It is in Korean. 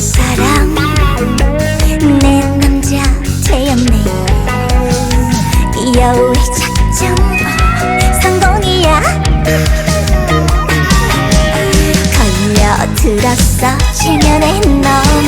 사랑. 내 남자 되었네 여우의 작전 성공이야. 걸려들었어. 지면에 너